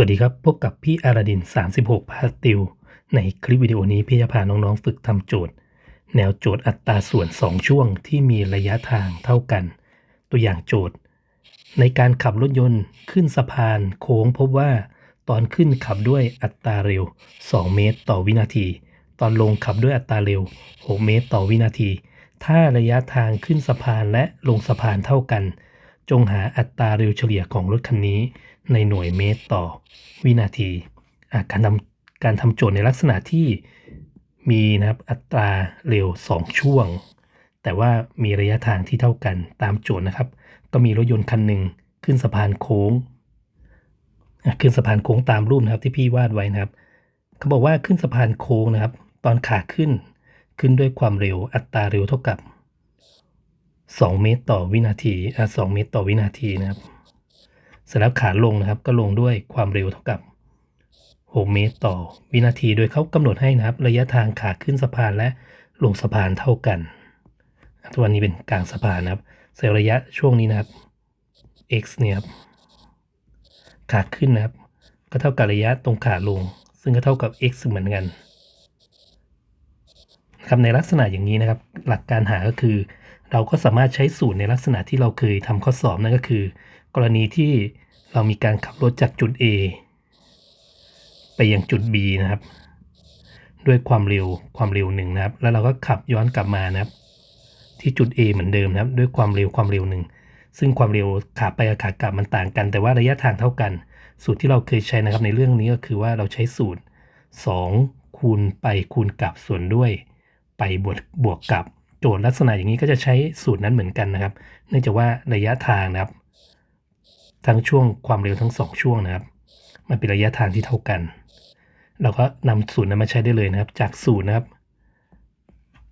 วัสดีครับ พบกับพี่อาราดิน 36 พาสติลในคลิปวิดีโอนี้พี่จะพาน้องๆ ฝึกทำโจทย์ แนวโจทย์อัตราส่วน 2 ช่วงที่มีระยะทางเท่ากัน ตัวอย่างโจทย์ ในการขับรถยนต์ขึ้นสะพานโค้งพบว่าตอนขึ้นขับด้วยอัตราเร็ว 2 เมตรต่อวินาที ตอนลงขับด้วยอัตราเร็ว 6 เมตรต่อวินาที ถ้าระยะทางขึ้นสะพานและลงสะพานเท่ากัน จงหาอัตราเร็วเฉลี่ยของรถคันนี้ ในหน่วยเมตรต่อวินาที การทำการทำโจทย์ในลักษณะที่มีนะครับอัตราเร็ว 2 ช่วง แต่ว่ามีระยะทางที่เท่ากันตามโจทย์นะครับ ก็มีรถยนต์คันหนึ่งขึ้นสะพานโค้งขึ้นสะพานโค้งตามรูปนะครับที่พี่วาดไว้นะครับ เขาบอกว่าขึ้นสะพานโค้งนะครับ ตอนขาขึ้นขึ้นด้วยความเร็วอัตราเร็วเท่ากับ 2 เมตรต่อวินาทีอะ2เมตรต่อวินาทีนะครับ เสร็จแล้วขาลงนะครับ ก็ลงด้วยความเร็วเท่ากับ6เมตรต่อวินาทีโดยเขากำหนดให้นะครับ ระยะทางขาขึ้นสะพานและลงสะพานเท่ากันตัวนี้เป็นกลางสะพานนะครับเสร็จระยะช่วงนี้นะครับ x เนี่ยครับขาขึ้นนะครับ ก็เท่ากับระยะตรงขาลง ซึ่งก็เท่ากับ x เหมือนกันครับในลักษณะอย่างนี้นะครับ หลักการหาก็คือ เราก็สามารถใช้สูตรในลักษณะที่เราเคยทำข้อสอบนั่นก็คือ กรณีที่เรามีการขับรถจากจุด A ไปยังจุด B นะครับ ด้วยความเร็วความเร็วหนึ่งนะครับ แล้วเราก็ขับย้อนกลับมานะครับ ที่จุด A เหมือนเดิมนะครับ ด้วยความเร็วความเร็วหนึ่งซึ่งความเร็วขาไปกับขากลับมันต่างกัน แต่ว่าระยะทางเท่ากัน สูตรที่เราเคยใช้นะครับในเรื่องนี้ก็คือว่าเราใช้สูตร 2 คูณไปคูณกลับส่วนด้วยไปบวกบวกกับโจทย์ลักษณะอย่างนี้ก็จะใช้สูตรนั้นเหมือนกันนะครับ เนื่องจากว่าระยะทางนะครับ ทั้งช่วงความเร็วทั้งสองช่วงนะครับ มันเป็นระยะทางที่เท่ากัน เราก็นำสูตรนั้นมาใช้ได้เลยนะครับ จากสูตรนะครับ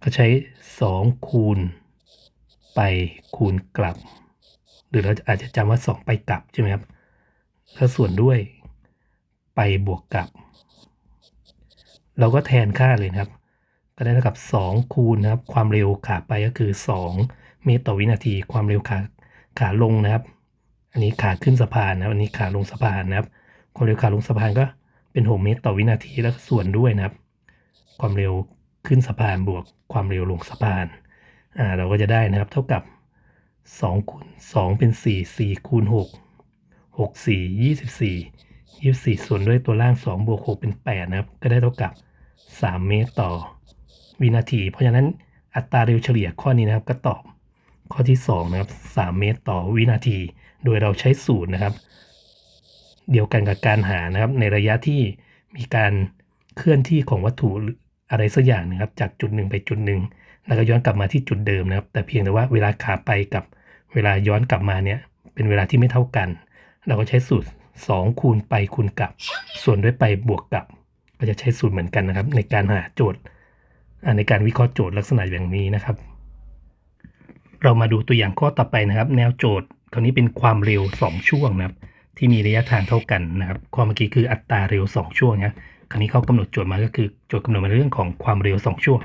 ก็ใช้ 2 คูณ ไปคูณกลับ หรือเราอาจจะจำว่า 2 ไปกลับใช่ไหมครับแล้วส่วนด้วยไปบวกกับ เราก็แทนค่าเลยนะครับ ก็ได้เท่ากับ 2 คูณนะครับ ความเร็วขาไปก็คือ 2 เมตรต่อวินาที ความเร็วขาขาลงนะครับ อันนี้ขาขึ้นสะพานนะครับ อันนี้ขาลงสะพานนะครับ ความเร็วขาลงสะพานก็เป็น 6 เมตรต่อวินาทีแล้วส่วนด้วยนะครับ ความเร็วขึ้นสะพานบวกความเร็วลงสะพาน อ่า เราก็จะได้นะครับ เท่ากับ2คูณ2เป็น 4 4คูณ6 6 4 24 24 ส่วนด้วยตัวล่าง 2 บวก 6 เป็น 8 นะครับ ก็ได้เท่ากับ 3 เมตรต่อวินาที เพราะฉะนั้นอัตราเร็วเฉลี่ยข้อนี้นะครับก็ตอบข้อที่ 2 นะครับ 3 เมตรต่อวินาที โดยเราใช้สูตรนะครับ เดียวกันกับการหานะครับ ในระยะที่มีการเคลื่อนที่ของวัตถุอะไรสักอย่างนะครับ จากจุดหนึ่งไปจุดหนึ่งแล้วก็ย้อนกลับมาที่จุดเดิมนะครับ แต่เพียงแต่ว่าเวลาขาไปกับเวลาย้อนกลับมาเนี่ยเป็นเวลาที่ไม่เท่ากัน เราก็ใช้สูตร 2 คูณไปคูณกลับ ส่วนด้วยไปบวกกลับ ก็จะใช้สูตรเหมือนกันนะครับ ในการหาโจทย์ในการวิเคราะห์โจทย์ลักษณะอย่างนี้นะครับ เรามาดูตัวอย่างข้อต่อไปนะครับ แนวโจทย์ คราวนี้เป็นความเร็ว 2 ช่วงนะครับ ที่มีระยะทางเท่ากันนะครับ ความเมื่อกี้คืออัตราเร็ว 2 ช่วงนะคราวนี้เขากำหนดโจทย์มาก็คือโจทย์กำหนดมาเรื่องของความเร็ว 2 ช่วง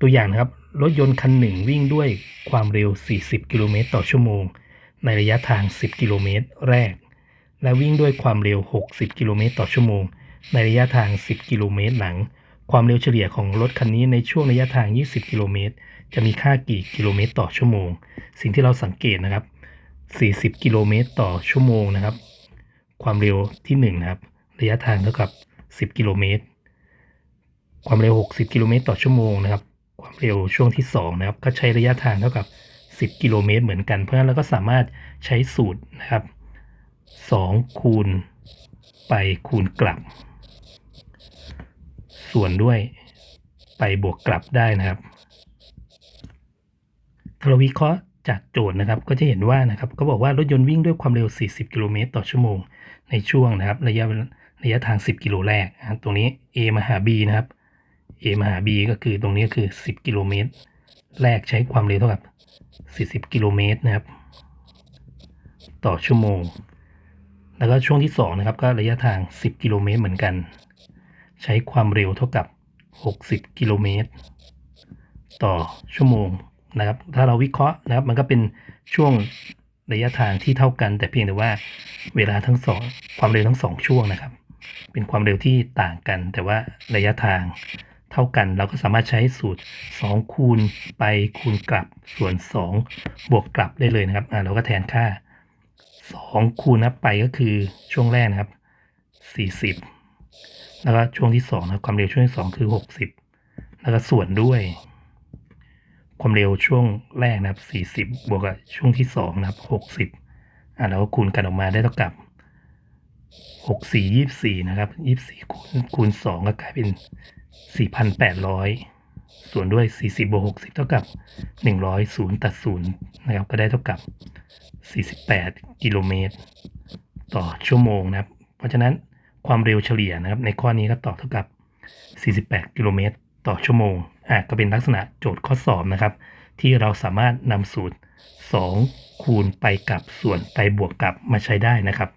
ตัวอย่างนะครับรถยนต์คันหนึ่งวิ่งด้วยความเร็ว 40 กิโลเมตรต่อชั่วโมง ในระยะทาง 10 กิโลเมตรแรก และวิ่งด้วยความเร็ว 60 กิโลเมตรต่อชั่วโมง ในระยะทาง 10 กิโลเมตรหลัง ความเร็วเฉลี่ยของรถคันนี้ในช่วงระยะทาง 20 กิโลเมตร จะมีค่ากี่กิโลเมตรต่อชั่วโมง สิ่งที่เราสังเกตนะครับ 40 กิโลเมตรต่อชั่วโมงนะครับ ความเร็วที่1นะครับ ระยะทางเท่ากับ 10 กิโลเมตร ความเร็ว 60 กิโลเมตรต่อชั่วโมงนะครับ ความเร็วช่วงที่2นะครับ ก็ใช้ระยะทางเท่ากับ 10 กิโลเมตรเหมือนกัน เพราะฉะนั้นเราก็สามารถใช้สูตรนะครับ 2 คูณไปคูณกลับ ส่วนด้วยไปบวกกลับได้นะครับถ้าเราวิเคราะห์ จากโจทย์นะครับก็จะเห็นว่านะครับก็บอกว่ารถยนต์วิ่งด้วยความเร็ว 40 กิโลเมตรต่อชั่วโมง ในช่วงนะครับระยะระยะทาง 10 กิโลแรกนะตรงนี้ A มาหา B นะครับ A มาหา B ก็คือตรงนี้คือ 10 กิโลเมตร แรกใช้ความเร็วเท่ากับ 40 กิโลเมตรนะครับ ต่อชั่วโมง แล้วก็ช่วงที่ 2 นะครับ ก็ระยะทาง 10 กิโลเมตรเหมือนกัน ใช้ความเร็วเท่ากับ 60 กิโลเมตร ต่อชั่วโมง นะครับถ้าเราวิเคราะห์นะครับมันก็เป็นช่วงระยะทางที่เท่ากัน แต่เพียงแต่ว่าเวลาทั้งสองความเร็วทั้งสองช่วงนะครับ เป็นความเร็วที่ต่างกัน แต่ว่าระยะทางเท่ากัน เราก็สามารถใช้สูตร 2 คูณไปคูณกลับส่วน 2 บวกกลับได้เลยนะครับอ่าเราก็แทนค่า 2 คูณนับไปก็คือช่วงแรกนะครับ 40 แล้วก็ช่วงที่2นะครับความเร็วช่วงที่2คือ 60 แล้วก็ส่วนด้วย ความเร็วช่วงแรกนะครับ 40 บวกกับช่วงที่ 2 นะครับ 60 อ่าเราก็คูณกันออกมาได้เท่ากับ 64 24 นะครับ 24 คูณคูณ 2 ก็กลายเป็น 4,800 ส่วนด้วย 40 บวก 60 เท่ากับ 100 0ตัด0นะครับ ก็ได้เท่ากับ 48 กิโลเมตร ต่อชั่วโมงนะครับ เพราะฉะนั้นความเร็วเฉลี่ยนะครับ ในข้อนี้ก็ตอบเท่ากับ 48 กิโลเมตร ต่อชั่วโมง อะก็เป็นลักษณะโจทย์ข้อสอบนะครับ ที่เราสามารถนำสูตร 2 คูณไปกับส่วนไปบวกกับมาใช้ได้นะครับ